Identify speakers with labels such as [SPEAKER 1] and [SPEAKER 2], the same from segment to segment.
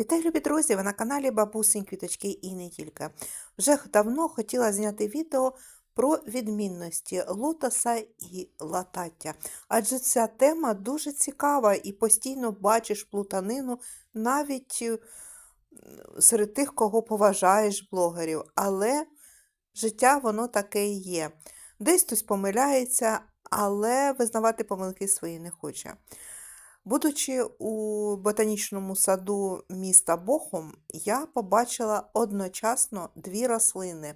[SPEAKER 1] Вітаю, любі друзі! Ви на каналі Бабусень Квіточки і не тільки. Вже давно хотіла зняти відео про відмінності лотоса і латаття. Адже ця тема дуже цікава і постійно бачиш плутанину навіть е, серед тих, кого поважаєш блогерів. Але життя воно таке і є. Десь хтось помиляється, але визнавати помилки свої не хоче. Будучи у ботанічному саду міста Бохум, я побачила одночасно дві рослини.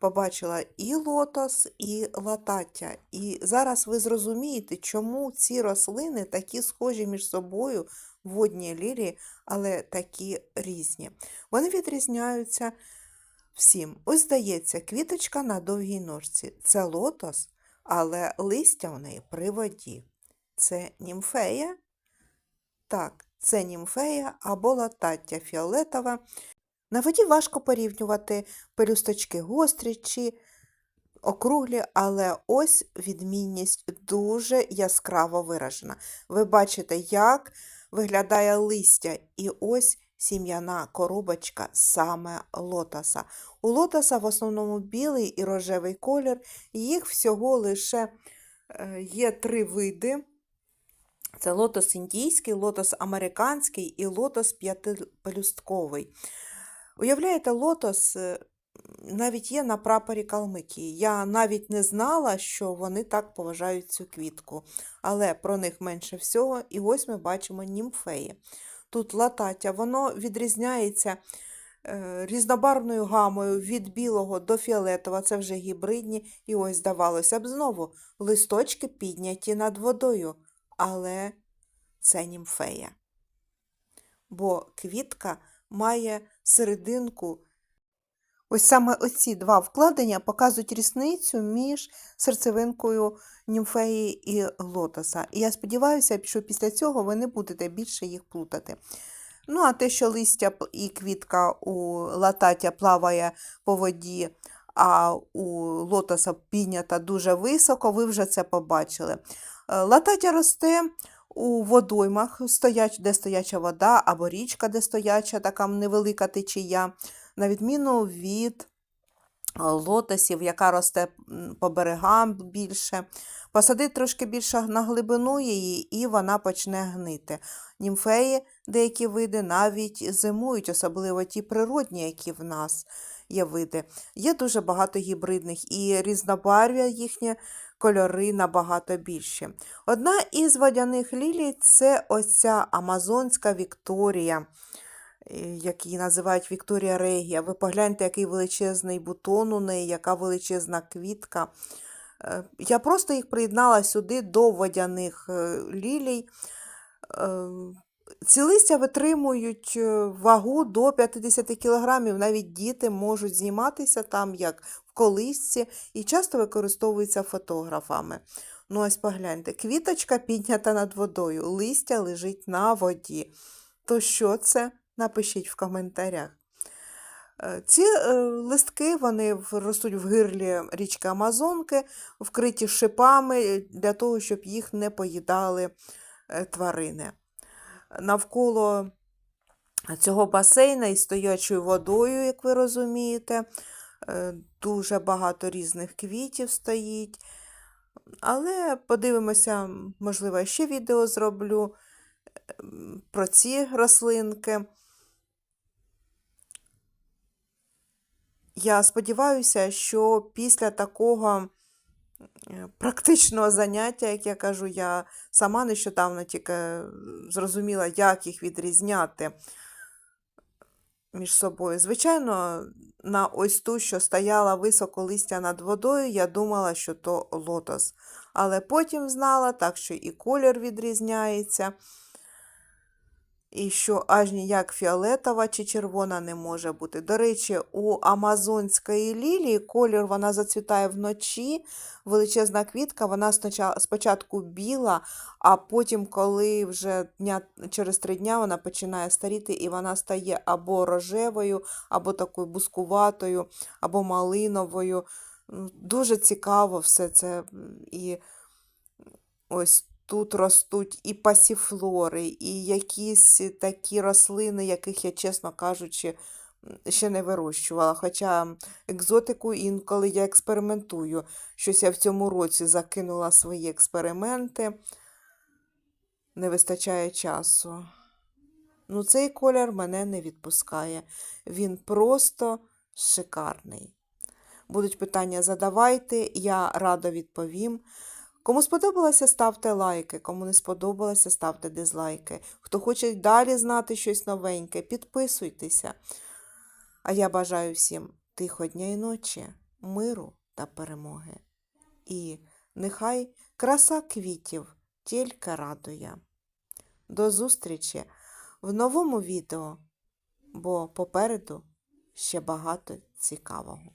[SPEAKER 1] Побачила і лотос, і латаття. І зараз ви зрозумієте, чому ці рослини такі схожі між собою, водні лілії, але такі різні. Вони відрізняються всім. Ось здається, квіточка на довгій ножці. Це лотос, але листя у неї при воді. Це німфея? Так, це німфея або латаття фіолетова. На воді важко порівнювати пелюсточки гострі чи округлі, але ось відмінність дуже яскраво виражена. Ви бачите, як виглядає листя, і ось сім'яна коробочка саме лотоса. У лотоса в основному білий і рожевий колір, їх всього лише е, є три види. Це лотос індійський, лотос американський і лотос п'ятипелюстковий. Уявляєте, лотос е, навіть є на прапорі Калмикії. Я навіть не знала, що вони так поважають цю квітку, але про них менше всього, і ось ми бачимо німфеї. Тут латаття, воно відрізняється е, різнобарвною гамою від білого до фіолетового, це вже гібридні, і ось, здавалося б, знову листочки підняті над водою але це німфея. Бо квітка має серединку. Ось саме оці два вкладення показують різницю між серцевинкою німфеї і лотоса. І я сподіваюся, що після цього ви не будете більше їх плутати. Ну, а те, що листя і квітка у латаття плаває по воді, а у лотоса піднята дуже високо, ви вже це побачили. Лататя Латаття росте у водоймах, де стояча вода, або річка, де стояча така невелика течія, на відміну від е, лотосів, яка росте по берегам більше. Посади трошки більше на глибину її, і вона почне гнити. Німфеї, деякі види, навіть зимують, особливо ті природні, які в нас є види. Є дуже багато гібридних і різнобарв'я їхнє кольори набагато більші. Одна із водяних лілій це ось ця Амазонська Вікторія, як її називають Вікторія Регія. Ви погляньте, який величезний бутон у неї, яка величезна квітка. Е, Я просто їх приєднала сюди до водяних е, лілій. Е, ці листя витримують вагу до 50 кг, навіть діти можуть зніматися там, як в колисці, і часто використовуються фотографами. Ну, ось погляньте, квіточка піднята над водою, листя лежить на воді. То що це? Напишіть в коментарях. Ці листки вони ростуть в гирлі річки Амазонки, вкриті шипами для того, щоб їх не поїдали тварини навколо цього басейна із стоячою водою, як ви розумієте. Е, дуже багато різних квітів стоїть. Але подивимося, можливо, ще відео зроблю про ці рослинки. Я сподіваюся, що після такого практичного заняття, як я кажу, я сама нещодавно тільки зрозуміла, як їх відрізняти між собою. Звичайно, на ось ту, що стояла високо листя над водою, я думала, що то лотос. Але потім знала, так що і колір відрізняється і що аж ніяк фіолетова чи червона не може бути. До речі, у Амазонської лілії колір вона зацвітає вночі, величезна квітка, вона спочатку біла, а потім, коли вже дня, через три дня вона починає старіти, і вона стає або рожевою, або такою бускуватою, або малиновою. Дуже цікаво все це. І ось тут ростуть і пасіфлори, і якісь такі рослини, яких я, чесно кажучи, ще не вирощувала. Хоча екзотику інколи я експериментую. Щось я в цьому році закинула свої експерименти. Не вистачає часу. Ну, цей колір мене не відпускає. Він просто шикарний. Будуть питання задавайте, я радо відповім. Кому сподобалося, ставте лайки, кому не сподобалося, ставте дизлайки. Хто хоче далі знати щось новеньке, підписуйтеся. А я бажаю всім тихо дня і ночі, миру та перемоги. І нехай краса квітів тільки радує. До зустрічі в новому відео, бо попереду ще багато цікавого.